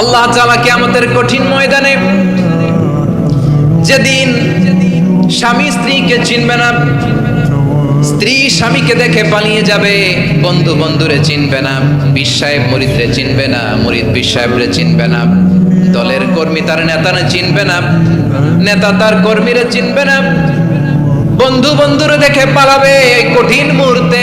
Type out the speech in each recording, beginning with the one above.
আল্লাহ তাআলা কিয়ামতের কঠিন ময়দানে যেদিন স্বামী স্ত্রীকে চিনবে না, স্ত্রী স্বামীকে দেখে পালিয়ে যাবে, বন্ধু বন্ধুরে চিনবে না বিশ্বাহেব মরিদরে চিনবে না, মরিদ বিশ্বাহেবরে চিনবে না, দলের কর্মী তার নেতারে চিনবে না, নেতা তার কর্মীরে চিনবে না, বন্ধু বন্ধুরে দেখে পালাবে কঠিন মুহূর্তে।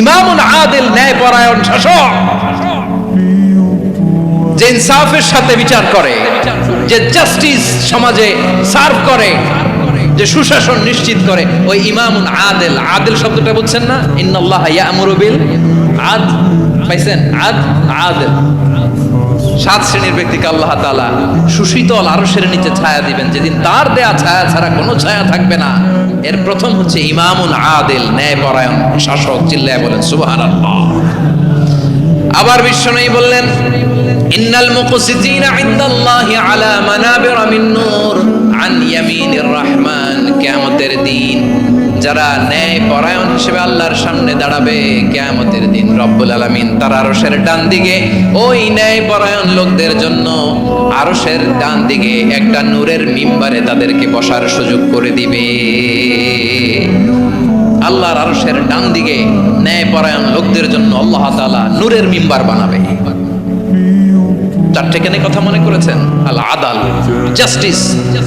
ইমামুন আদিল ন্যায়পরায়ণ শাসক, যে ইনসাফের সাথে বিচার করে, যে জাস্টিস সমাজে সার্ভ করে, যে সুশাসন নিশ্চিত করে, ওই ইমামুল আদেল আদেল শব্দটা বুঝছেন না? ইন্নাল্লাহ ইয়ামুরু বিল আদ, পাইছেন? আদ, আদেল। সাত শ্রেণির ব্যক্তিকে আল্লাহ তাআলা সুশীতল আরশের নিচে ছায়া দিবেন। যেদিন তার দেয়া ছায়া ছাড়া কোনো ছায়া থাকবে না। এর প্রথম হচ্ছে ইমামুন আদেল, ন্যায়পরায়ণ শাসক, চিল্লায় বলেন, সুবহানাল্লাহ। আবার বিশ্বনবী বললেন, ইন্নাল মুকসিতিনা ইনদাল্লাহি আলা মানাবির মিন নূর আন ইয়ামিনির রহমান। কিয়ামতের দিন যারা ন্যায় পরায়ণ হিসেবে আল্লাহর সামনে দাঁড়াবে। কিয়ামতের দিন রব্বুল আলামিন তার আরশের ডান দিকে, ওই ন্যায় পরায়ণ লোকদের জন্য আরশের ডান দিকে একটা নূরের মিম্বারে তাদেরকে বসার সুযোগ করে দিবে। আল্লাহর আরশের ডান দিকে ন্যায় পরায়ণ লোকদের জন্য আল্লাহ তাআলা নূরের মিম্বার বানাবে। চারটেখানে কথা মনে করেছেন? আল আদাল, জাস্টিস,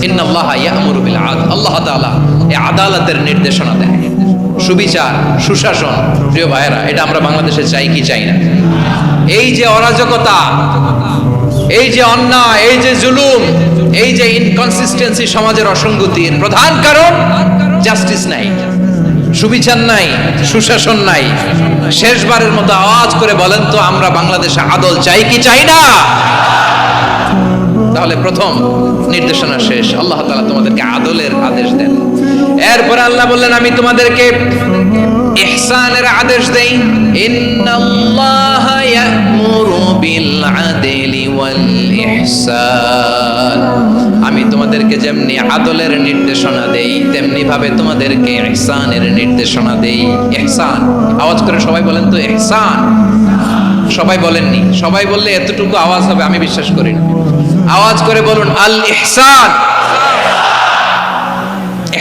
ইন্নাল্লাহ ইয়ামুরু বিল আদল। আল্লাহ তাআলা এই আদালতের নির্দেশনা দেয়। সুবিচার, সুশাসন, প্রিয় ভাইয়েরা, এটা আমরা বাংলাদেশে চাই কি চাই না? এই যে অরাজকতা, এই যে অন্যায়, এই যে জুলুম, এই যে ইনকনসিস্টেন্সি সমাজের অসঙ্গতির প্রধান কারণ জাস্টিস নাই, সুবিচার নাই, সুশাসন নাই। শেষবারের মতো আওয়াজ করে বলেন তো, আমরা বাংলাদেশে আদল চাই কি চাই না? তাহলে প্রথম নির্দেশনা শেষ। আল্লাহ তাআলা তোমাদেরকে আদলের আদেশ দেন। এরপরে আল্লাহ বললেন, আমি তোমাদেরকে ইহসানের আদেশ দেই। ইন্নাল্লাহ ইয়ামুরু বিল আদলি ওয়াল ইহসান আমি তোমাদেরকে যেমনি আদলের নির্দেশনা দেই তেমনি ভাবে তোমাদেরকে ইহসানের নির্দেশনা দেই। ইহসান। আওয়াজ করে সবাই বলেন তো, ইহসান। সবাই বলেননি। সবাই বললে এতটুকু আওয়াজ হবে, আমি বিশ্বাস করি না। আওয়াজ করে বলুন আল ইহসান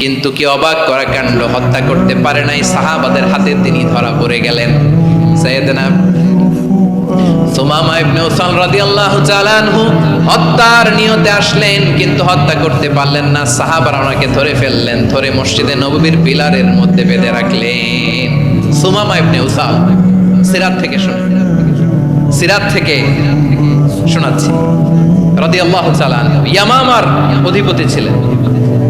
কিন্তু কি অবাক করা কাণ্ড? হত্যা করতে পারে নাই সাহাবাদের হাতে তিনি ধরা পড়ে গেলেন। সৈয়দনা সুমামা ইবনে উসাল রাদিয়াল্লাহু তাআলা আনহু হত্যার নিয়তে আসলেন, কিন্তু হত্যা করতে পারলেন না। সাহাবারা ওনাকে ধরে ফেললেন, ধরে মসজিদে নববীর পিলারের মধ্যে বেঁধে রাখলেন। সুমামা ইবনে উসাল, সিরাত থেকে শুনে, সিরাত থেকে শোনাচ্ছি। রাদিয়াল্লাহু তাআলা আনহু, ইয়ামামার অধিপতি ছিলেন।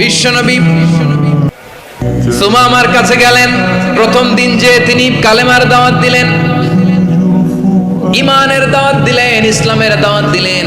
বিশ্বনবী। সুমামার কাছে গেলেন। প্রথম দিন যে তিনি কালেমার দাওয়াত দিলেন ইমানের দাওয়াত দিলেন, ইসলামের দাওয়াত দিলেন।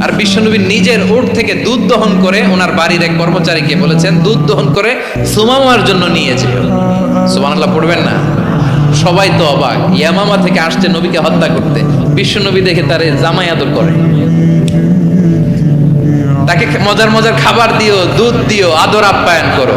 আর বিশ্বনবী নিজের উট থেকে দুধ দহন করে ওনার বাড়ির এক কর্মচারীকে বলেছেন, দুধ দহন করে সুমামার জন্য নিয়ে যেও। সুবহানাল্লাহ, পড়বেন না। সবাই তো অবাক। ইয়ামামা থেকে আসছে নবীকে হত্যা করতে। বিশ্বনবী দেখে তারে জামাই আদর করে। তাকে মজার মজার খাবার দিও, দুধ দিও, আদর আপ্যায়ন করো।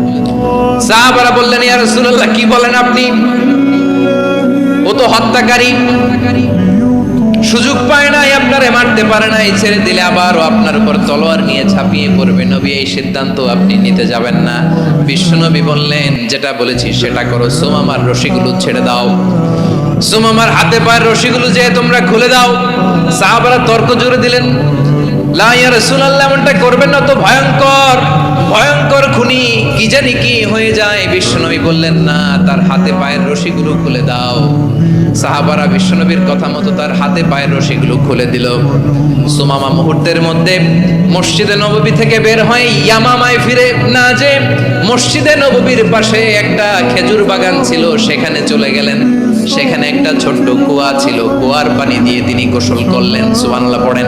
সাহাবারা বললেন, ইয়া রাসূলুল্লাহ, কি বলেন আপনি? ও তো হত্যাকারী। সুযোগ পায় নাই, আপনারে মারতে পারে নাই, ছেড়ে দিলে আবারও আপনার উপর তলোয়ার নিয়ে ঝাঁপিয়ে পড়বে। নবী, এই সিদ্ধান্ত আপনি নিতে যাবেন না। বিশ্বনবী বললেন, যেটা বলেছি সেটা করো। সোমামার রশিগুলো ছেড়ে দাও। সোমামার হাতে পায়ের রশিগুলো যে তোমরা খুলে দাও। সাহাবারা তর্ক জুড়ে দিলেন, লা ইয়া রাসূলুল্লাহ, এমনটা করবেন না, তো ভয়ঙ্কর। ভয়ঙ্কর খুনি কি জানি কি হয়ে যায়। বিশ্বনবী বললেন, না, তার হাতে পায়ের রশিগুলো খুলে দাও। সাহাবারা বিশ্বনবীর কথা মতো তার হাতে পায়ের রশিগুলো খুলে দিল। সুমামা মুহূর্তের মধ্যে মসজিদে নববী থেকে বের হয় ইয়ামামায় ফিরে না যে মসজিদে নববীর পাশে একটা খেজুর বাগান ছিল, সেখানে চলে গেলেন। সেখানে একটা ছোট্ট কুয়া ছিল, কুয়ার পানি দিয়ে তিনি গোসল করলেন। সুবহানাল্লাহ, পড়েন।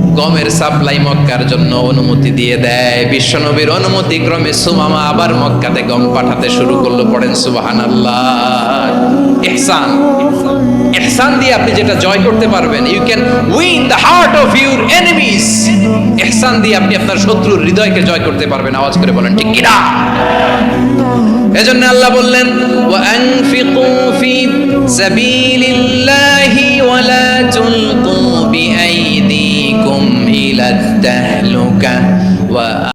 গমের সাপ্লাই মক্কার জন্য অনুমতি দিয়ে দেয়। বিশ্বনবীর অনুমতি ক্রমে সুমামা আবার মক্কাতে গম পাঠাতে শুরু করল, পড়েন সুবাহান আল্লাহ এহসান এহসান দিয়ে আপনি যেটা জয় করতে পারবেন you can win the heart of your enemies এহসান দিয়ে আপনি আপনার শত্রুর হৃদয়কে জয় করতে পারবেন, আওয়াজ করে বলেন, ঠিক কিনা? এজন্য আল্লাহ বললেন ওয়ানফিকু ফি সাবিলিল্লাহি তুলকু إلى التهلكة